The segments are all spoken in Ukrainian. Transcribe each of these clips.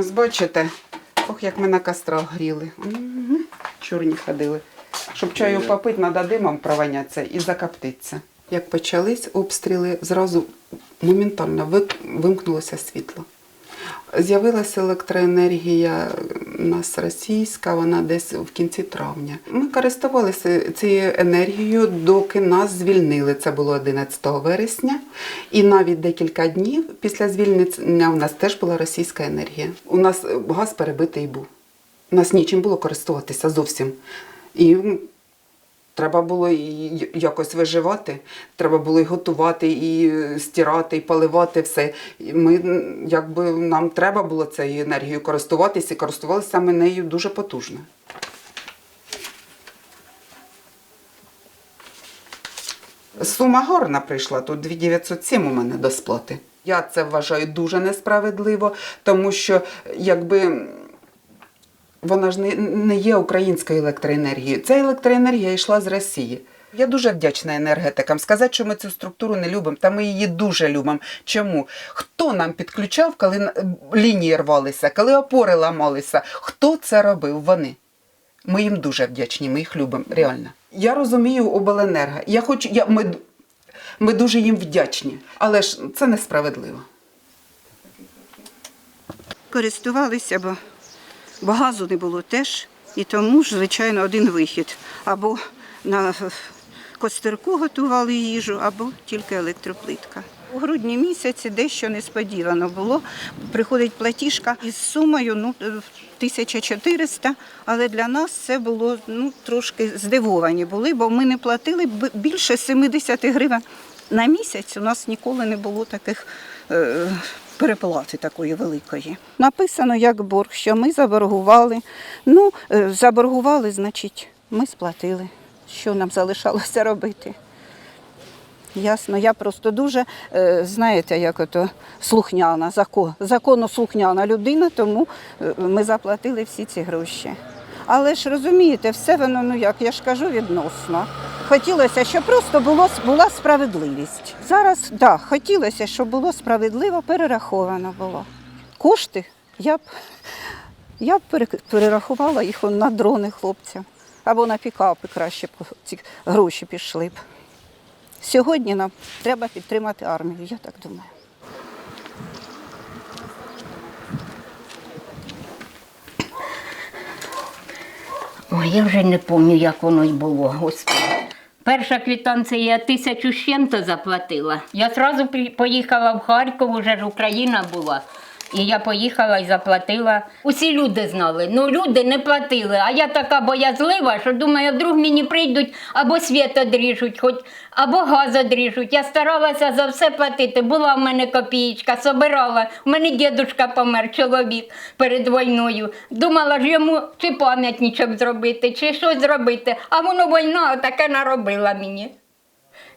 Ось бачите, ох, як ми на кострах гріли. Чорні ходили. Щоб чаю попити, треба димом провонятися і закоптитися. Як почались обстріли, зразу моментально вимкнулося світло. З'явилася електроенергія у нас російська, вона десь в кінці травня. Ми користувалися цією енергією, доки нас звільнили. Це було 11 вересня. І навіть декілька днів після звільнення у нас теж була російська енергія. У нас газ перебитий був. У нас нічим було користуватися зовсім. І Треба було і якось виживати, треба було і готувати, і стирати, і поливати все. Ми, якби, нам треба було цією енергією користуватися, і користувалися саме нею дуже потужно. Сума гарна прийшла, тут 2907 у мене до сплати. Я це вважаю дуже несправедливо, тому що якби вона ж не, не є українською електроенергією. Ця електроенергія йшла з Росії. Я дуже вдячна енергетикам. Сказати, що ми цю структуру не любимо, та ми її дуже любимо. Чому? Хто нам підключав, коли лінії рвалися, коли опори ламалися? Хто це робив? Вони. Ми їм дуже вдячні, ми їх любимо, реально. Я розумію обленерго. Я хочу, я, ми, ми дуже їм вдячні, але ж це несправедливо. користувалися, бо, бо газу не було теж. І тому ж, звичайно, один вихід. Або на костерку готували їжу, або тільки електроплитка. У грудні місяці дещо несподівано було. Приходить платіжка із сумою ну, е, 1400, але для нас це було ну, трошки здивовані були, бо ми не платили більше 70 гривень на місяць. У нас ніколи не було таких е, переплати такої великої. Написано як борг, що ми заборгували. Ну, е, заборгували, значить, ми сплатили. Що нам залишалося робити? Ясно, я просто дуже, е, знаєте, як ото слухняна, закон, законослухняна людина, тому е, ми заплатили всі ці гроші. Але ж розумієте, все воно, ну як я ж кажу, відносно. Хотілося, щоб просто було, була справедливість. Зараз, так, да, хотілося, щоб було справедливо перераховано було. Кошти я б, я б пере- перерахувала їх на дрони хлопцям або на пікапи краще б ці гроші пішли б. Сьогодні нам треба підтримати армію, я так думаю. Ой, я вже не пам'ятаю, як воно й було, господи. Перша квітанція тисячу з чим-то заплатила. Я одразу поїхала в Харків, уже ж Україна була. І я поїхала і заплатила. Усі люди знали. Ну люди не платили. А я така боязлива, що думаю, вдруг мені прийдуть або світ одріжуть, хоч або газ одріжуть. Я старалася за все платити. Була в мене копієчка, собирала. У мене дідушка помер, чоловік перед війною. Думала ж йому чи пам'ятничок зробити, чи щось зробити. А воно війна таке наробила мені.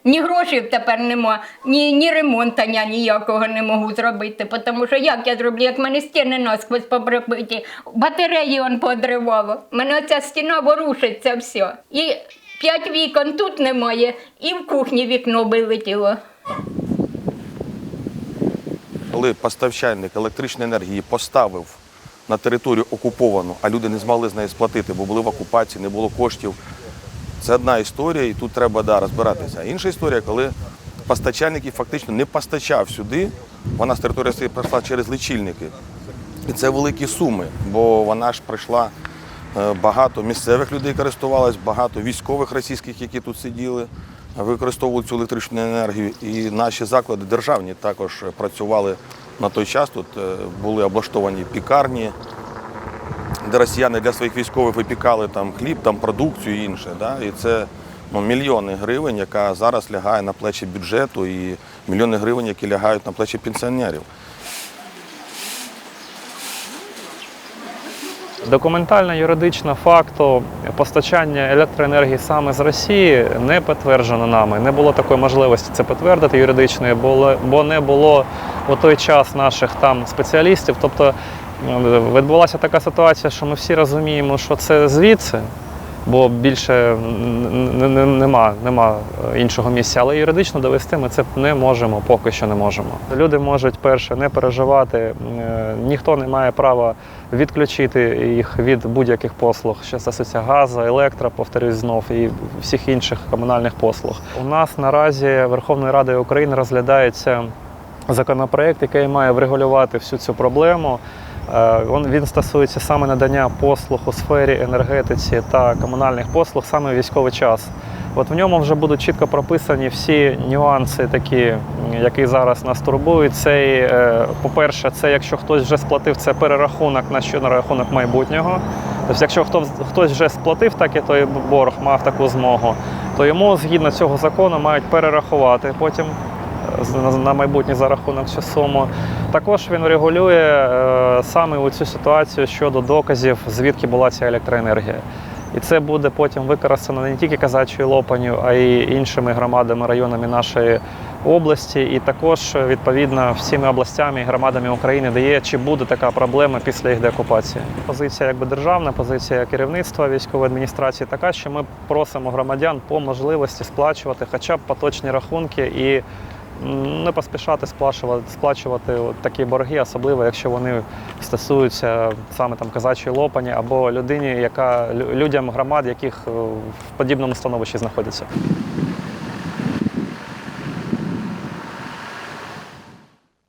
Ні грошей тепер нема, ні, ні ремонту я ніякого не можу зробити, тому що як я зроблю, як мене стіни насквозь побробиті, батареї он подривало, мене ця стіна ворушиться все. І п'ять вікон тут немає, і в кухні вікно вилетіло. Коли поставщальник електричної енергії поставив на територію окуповану, а люди не змогли з неї сплатити, бо були в окупації, не було коштів. Це одна історія, і тут треба да, розбиратися. Інша історія, коли постачальник фактично не постачав сюди, вона з території своєї пройшла через лічильники. І це великі суми, бо вона ж пройшла е, багато місцевих людей користувалось, багато військових російських, які тут сиділи, використовували цю електричну енергію. І наші заклади державні також працювали на той час. Тут е, були облаштовані пікарні, де росіяни для своїх військових випікали там хліб, там продукцію і інше. Да? І це ну, мільйони гривень, яка зараз лягає на плечі бюджету, і мільйони гривень, які лягають на плечі пенсіонерів. Документально юридично факту постачання електроенергії саме з Росії не підтверджено нами. Не було такої можливості це підтвердити юридичної, бо- не було у той час наших там спеціалістів. Тобто відбулася така ситуація, що ми всі розуміємо, що це звідси. бо більше нема, нема е, іншого місця. Але юридично довести ми це не можемо, поки що не можемо. Люди можуть перше не переживати, е, ніхто не має права відключити їх від будь-яких послуг, що стосується газу, електро, повторюсь знов, і всіх інших комунальних послуг. У нас наразі Верховною Радою України розглядається законопроект, який має врегулювати всю цю проблему. Е, Він, стосується саме надання послуг у сфері енергетиці та комунальних послуг саме в військовий час. От в ньому вже будуть чітко прописані всі нюанси, такі, які зараз нас турбують. Це, е, по-перше, це якщо хтось вже сплатив, це перерахунок на що на рахунок майбутнього. Тобто, якщо хто, хтось вже сплатив так і той борг, мав таку змогу, то йому згідно цього закону мають перерахувати потім на, на майбутнє за рахунок цю суму. Також він регулює е, саме у цю ситуацію щодо доказів, звідки була ця електроенергія. І це буде потім використано не тільки казачою лопаню, а й іншими громадами, районами нашої області, і також е, відповідно всіми областями і громадами України, де є чи буде така проблема після їх деокупації. Позиція якби державна, позиція керівництва військової адміністрації така, що ми просимо громадян по можливості сплачувати хоча б поточні рахунки і не поспішати сплачувати, сплачувати такі борги, особливо якщо вони стосуються саме там казачої лопані або людині, яка лю- людям громад, яких е, в подібному становищі знаходяться.